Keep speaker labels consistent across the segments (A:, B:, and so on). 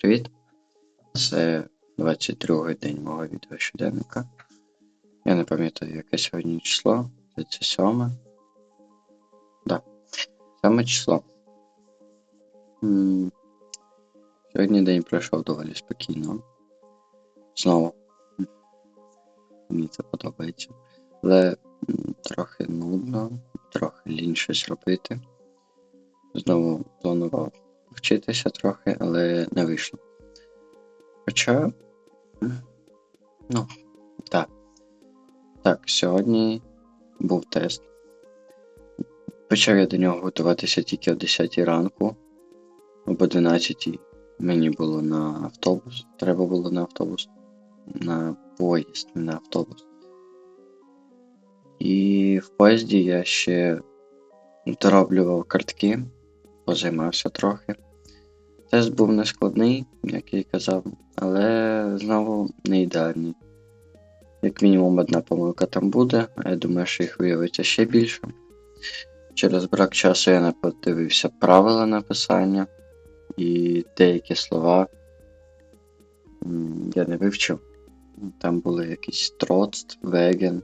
A: Привіт! Це 22-й день мого відеощоденника. Я не пам'ятаю, яке сьогодні число. Це 7. Да. 7 число. Сьогодні день пройшов доволі спокійно. Знову. Мені це подобається. Але трохи нудно, трохи лінь щось робити. Знову планував вчитися трохи, але не вийшло. Хоча. Ну, так. Так, сьогодні був тест. Почав я до нього готуватися тільки о 10 ранку. Об 11 мені було на автобус. Треба було на автобус. На поїзд, не на автобус. І в поїзді я ще дороблював картки, позаймався трохи. Тест був не складний, як я й казав, але знову не ідеальний. Як мінімум одна помилка там буде, а я думаю, що їх виявиться ще більше. Через брак часу я не подивився правила написання і деякі слова я не вивчив. Там були якісь троцт, веген,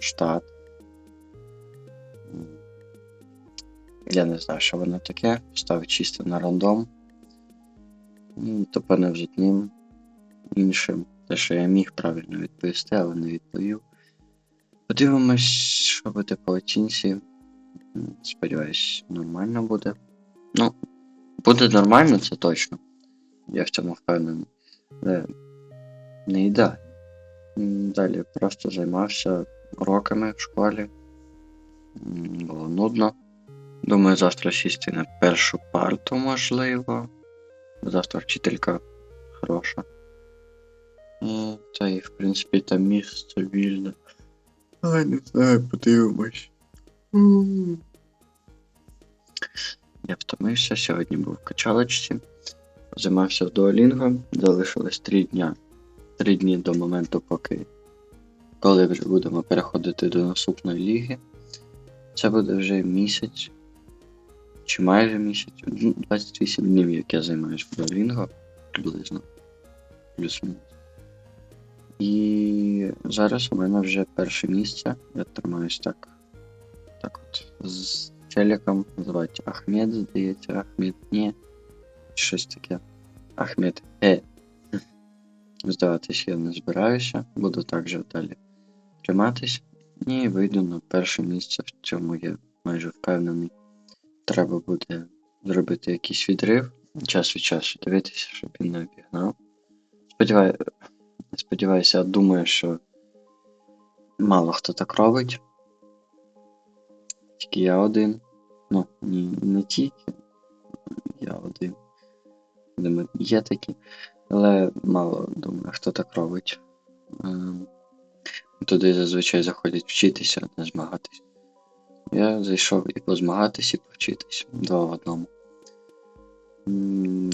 A: штат. Я не знаю, що воно таке. Ставив чисто на рандом. Ну, то певно вже одним іншим. Те, що я міг правильно відповісти, але не відповів. Подивимось, що буде по оцінці. Сподіваюсь, нормально буде. Ну, буде нормально, це точно. Я в цьому впевнений. Але не. М, Далі просто займався уроками в школі. Було нудно. Думаю, завтра сісти на першу парту, можливо. Завтра вчителька хороша. Та і, в принципі, там місце вільне. Але не знаю, подивимось. Я втомився, сьогодні був в качалочці. Займався в Duolingo, залишилось 3 дня. 3 дні до моменту, поки коли вже будемо переходити до наступної ліги. Це буде вже місяць. Чи майже місяць. Ну, 28 днів, як я займаюся Duolingo, приблизно. Плюс-мінус. І зараз у мене вже перше місце. Я тримаюсь так. Так от. З челіком називають Ахмед, здається, Ахмед, ні. Щось таке. Ахмед Е. Здаватись я не збираюся. Буду так же далі триматись. І вийду на перше місце. В цьому я майже впевнений. Треба буде зробити якийсь відрив. Час від часу дивитися, щоб він не обігнав. Сподіваю... Сподіваюся, думаю, що мало хто так робить. Тільки я один. Ну, ні, не тільки. Я один. Думаю, є такі. Але мало думаю, хто так робить. Ем, Туди зазвичай заходять вчитися, не змагатись. Я зайшов і позмагатись, і повчитись. Два в одному.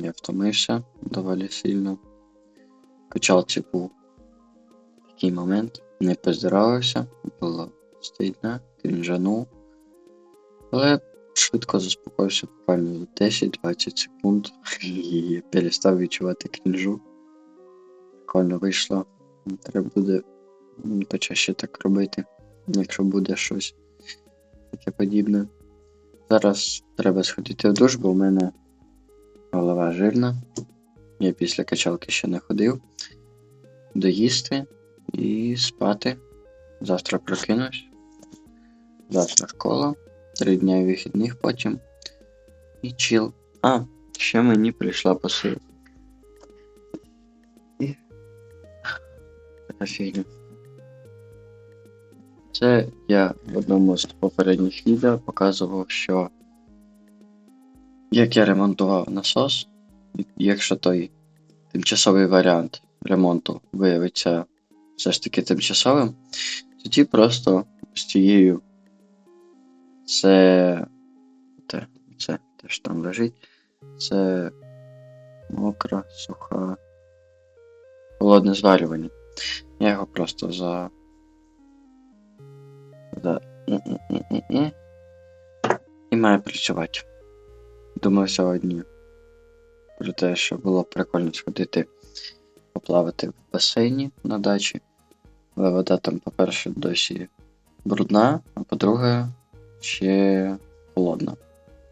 A: Я втомився доволі сильно. Качалці був такий момент. Не поздоровався, було стидно, крінжанув. Але швидко заспокоївся буквально за 10-20 секунд і перестав відчувати крінжу. Прикольно вийшло. Треба буде почаще так робити, якщо буде щось таке подібне. Зараз треба сходити в душ, бо в мене голова жирна. Я після качалки ще не ходив. Доїсти і спати. Завтра прокинусь. Завтра школа. Три дня вихідних потім. І чил. А, ще мені прийшла посилка. І... Фігня. Це я в одному з попередніх відео показував, що як я ремонтував насос, якщо той тимчасовий варіант ремонту виявиться все ж таки тимчасовим, тоді просто з цією це. Те, це теж там лежить. Це мокра, суха. Холодне зварювання. Я його просто за. М-м-м-м-м. І має працювати. Думаю, сьогодні про те, що було прикольно сходити поплавати в басейні на дачі. Але вода там, по-перше, досі брудна, а по-друге, ще холодна.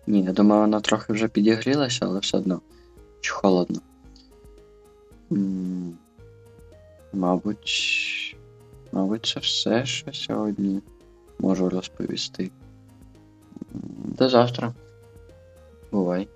A: Ні, я думаю, вона трохи вже підігрілася, але все одно чи холодно. Мабуть, мабуть, це все, що сьогодні можу розповісти. До завтра. Бувай.